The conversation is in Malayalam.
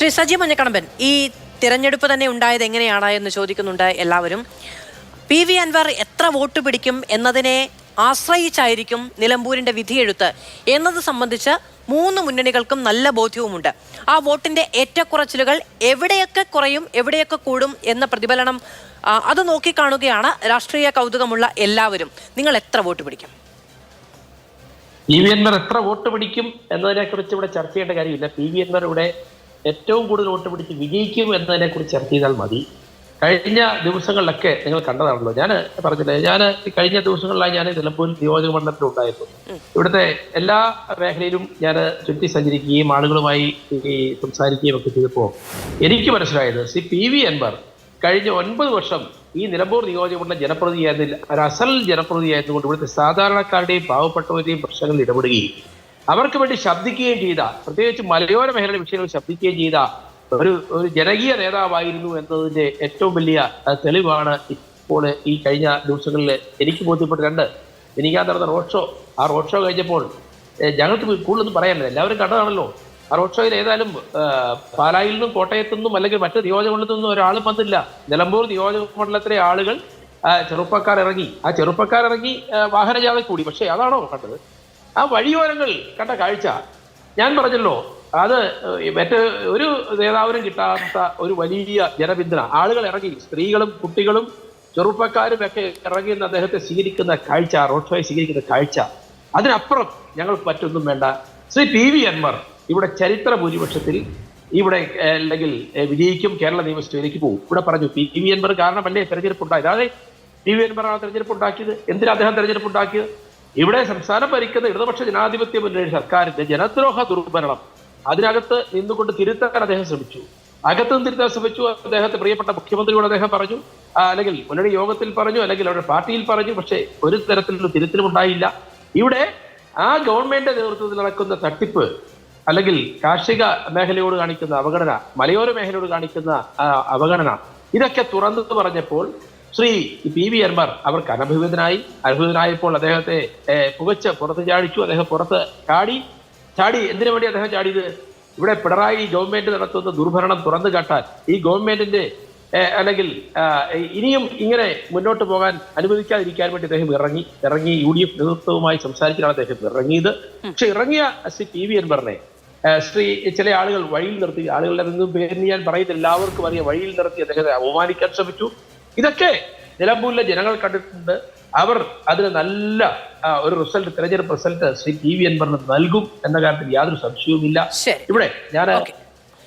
ശ്രീ സജി മഞ്ഞക്കണമ്പൻ ഈ തിരഞ്ഞെടുപ്പ് തന്നെ ഉണ്ടായത് എങ്ങനെയാണ് എന്ന് ചോദിക്കുന്നുണ്ട് എല്ലാവരും. പി വി അൻവർ എത്ര വോട്ട് പിടിക്കും എന്നതിനെ ആശ്രയിച്ചായിരിക്കും നിലമ്പൂരിന്റെ വിധിയെഴുത്ത് എന്നത് സംബന്ധിച്ച് മൂന്ന് മുന്നണികൾക്കും നല്ല ബോധ്യവുമുണ്ട്. ആ വോട്ടിന്റെ ഏറ്റക്കുറച്ചിലുകൾ എവിടെയൊക്കെ കുറയും എവിടെയൊക്കെ കൂടും എന്ന പ്രതിഫലനം അത് നോക്കിക്കാണുകയാണ് രാഷ്ട്രീയ കൗതുകമുള്ള എല്ലാവരും. നിങ്ങൾ എത്ര വോട്ട് പിടിക്കും? പി വി എൻമാർ എത്ര വോട്ട് പിടിക്കും എന്നതിനെ കുറിച്ച് ഇവിടെ ചർച്ച ചെയ്യേണ്ട കാര്യമില്ല. പി വി എൻമാർ ഇവിടെ ഏറ്റവും കൂടുതൽ വോട്ട് പിടിച്ച് വിജയിക്കും എന്നതിനെ കുറിച്ച് ചർച്ച ചെയ്താൽ മതി. കഴിഞ്ഞ ദിവസങ്ങളിലൊക്കെ നിങ്ങൾ കണ്ടതാണല്ലോ. ഞാൻ പറഞ്ഞില്ലേ ഞാൻ കഴിഞ്ഞ ദിവസങ്ങളിലായി ഞാൻ നിലമ്പൂർ നിയോജക മണ്ഡലത്തിലുണ്ടായിരുന്നു ഇവിടുത്തെ എല്ലാ മേഖലയിലും ഞാൻ ചുറ്റി സഞ്ചരിക്കുകയും ആളുകളുമായി സംസാരിക്കുകയും ഒക്കെ ചെയ്തപ്പോൾ എനിക്ക് മനസ്സിലായത് സി പി വി അൻവർ കഴിഞ്ഞ ഒൻപത് വർഷം ഈ നിലമ്പൂർ നിയോജകമണ്ഡലം ജനപ്രതിനിധിയായിരുന്നില്ല ഒരു അസൽ ജനപ്രതിനിധിയായിരുന്നുകൊണ്ട് ഇവിടുത്തെ സാധാരണക്കാരുടെയും പാവപ്പെട്ടവരുടെയും പ്രശ്നങ്ങളിൽ ഇടപെടുകയും അവർക്ക് വേണ്ടി ശബ്ദിക്കുകയും ചെയ്ത പ്രത്യേകിച്ച് മലയോര മേഖലയുടെ വിഷയങ്ങൾ ശബ്ദിക്കുകയും ചെയ്ത ഒരു ഒരു ജനകീയ നേതാവായിരുന്നു എന്നതിന്റെ ഏറ്റവും വലിയ തെളിവാണ് ഇപ്പോൾ ഈ കഴിഞ്ഞ ദിവസങ്ങളിൽ എനിക്ക് ബോധ്യപ്പെട്ട രണ്ട് എനിക്ക് ആ നടന്ന റോഡ് ഷോ ആ റോഡ് ഷോ കഴിഞ്ഞപ്പോൾ ഞങ്ങൾക്ക് കൂടുതലൊന്നും പറയാനില്ല. എല്ലാവരും കണ്ടതാണല്ലോ. ആ റോഡ് ഷോയിൽ ഏതായാലും പാലായിൽ നിന്നും കോട്ടയത്തു നിന്നും അല്ലെങ്കിൽ മറ്റു നിയോജകമണ്ഡലത്തിൽ നിന്നും ഒരാളും വന്നില്ല നിലമ്പൂർ നിയോജക മണ്ഡലത്തിലെ ആളുകൾ ചെറുപ്പക്കാർ ഇറങ്ങി. ആ ചെറുപ്പക്കാർ ഇറങ്ങി വാഹനജാഥ കൂടി. പക്ഷേ അതാണോ കണ്ടത്? ആ വഴിയോരങ്ങൾ കണ്ട കാഴ്ച. ഞാൻ പറഞ്ഞല്ലോ അത് മറ്റ് ഒരു നേതാവിനും കിട്ടാത്ത ഒരു വലിയ ജനപിന്തുണ. ആളുകൾ ഇറങ്ങി സ്ത്രീകളും കുട്ടികളും ചെറുപ്പക്കാരും ഒക്കെ ഇറങ്ങി അദ്ദേഹത്തെ സ്വീകരിക്കുന്ന കാഴ്ച റോഡ് ഷോയെ സ്വീകരിക്കുന്ന കാഴ്ച. അതിനപ്പുറം ഞങ്ങൾ പറ്റൊന്നും വേണ്ട. ശ്രീ പി വി അൻവർ ഇവിടെ ചരിത്ര ഭൂരിപക്ഷത്തിൽ ഇവിടെ അല്ലെങ്കിൽ വിജയിക്കും കേരള നിയമസഭയിലേക്ക് പോകും. ഇവിടെ പറഞ്ഞു പി വി അൻവർ കാരണമല്ലേ തെരഞ്ഞെടുപ്പ് ഉണ്ടായത്? അതെ പി വി അൻവർ ആണ് തെരഞ്ഞെടുപ്പ് ഉണ്ടാക്കിയത്. എന്തിനാ അദ്ദേഹം തെരഞ്ഞെടുപ്പ് ഉണ്ടാക്കിയത്? ഇവിടെ സംസ്ഥാനം ഭരിക്കുന്ന ഇടതുപക്ഷ ജനാധിപത്യ മുന്നണി സർക്കാരിന്റെ ജനദ്രോഹ ദുർഭരണം അതിനകത്ത് നിന്നുകൊണ്ട് തിരുത്താൻ അദ്ദേഹം ശ്രമിച്ചു. അകത്ത് നിന്ന് തിരുത്താൻ ശ്രമിച്ചു. അദ്ദേഹത്തെ പ്രിയപ്പെട്ട മുഖ്യമന്ത്രിയോട് അദ്ദേഹം പറഞ്ഞു. അല്ലെങ്കിൽ മുന്നണി യോഗത്തിൽ പറഞ്ഞു അല്ലെങ്കിൽ അവരുടെ പാർട്ടിയിൽ പറഞ്ഞു. പക്ഷേ ഒരു തരത്തിലുള്ള തിരുത്തലും ഉണ്ടായില്ല. ഇവിടെ ആ ഗവൺമെന്റ് നേതൃത്വത്തിൽ നടക്കുന്ന തട്ടിപ്പ് അല്ലെങ്കിൽ കാർഷിക മേഖലയോട് കാണിക്കുന്ന അവഗണന മലയോര മേഖലയോട് കാണിക്കുന്ന അവഗണന ഇതൊക്കെ തുറന്നു പറഞ്ഞപ്പോൾ ശ്രീ പി വി അൻവർ അവർക്ക് അനഭിഭൂതനായി അനഭിഭൂതനായപ്പോൾ അദ്ദേഹത്തെ പുകച്ച് പുറത്ത് ചാടിച്ചു. അദ്ദേഹം പുറത്ത് ചാടി. ചാടി. എന്തിനു വേണ്ടി അദ്ദേഹം ചാടിയത്? ഇവിടെ പിണറായി ഗവൺമെന്റ് നടത്തുന്ന ദുർഭരണം തുറന്നു കാട്ടാൻ. ഈ ഗവൺമെന്റിന്റെ അല്ലെങ്കിൽ ഇനിയും ഇങ്ങനെ മുന്നോട്ട് പോകാൻ അനുവദിക്കാതിരിക്കാൻ വേണ്ടി അദ്ദേഹം ഇറങ്ങി. ഇറങ്ങി യു ഡി എഫ് നേതൃത്വവുമായി സംസാരിച്ചാണ് അദ്ദേഹം ഇറങ്ങിയത്. പക്ഷെ ഇറങ്ങിയ ശ്രീ പി വി അൻവറിനെ ശ്രീ ചില ആളുകൾ വഴിയിൽ നിർത്തി. ആളുകളുടെ നിന്നും പേരിന് ഞാൻ പറയുന്നത് എല്ലാവർക്കും അറിയാം വഴിയിൽ നിർത്തി അദ്ദേഹത്തെ അവമാനിക്കാൻ ശ്രമിച്ചു. ഇതൊക്കെ നിലമ്പൂരിലെ ജനങ്ങൾ കണ്ടിട്ടുണ്ട്. അവർ അതിന് നല്ല ഒരു റിസൾട്ട് തെരഞ്ഞെടുപ്പ് റിസൾട്ട് ശ്രീ പി വി അൻവറിന് നൽകും എന്ന കാര്യത്തിൽ യാതൊരു സംശയവുമില്ല. ഇല്ല ഇവിടെ ഞാൻ.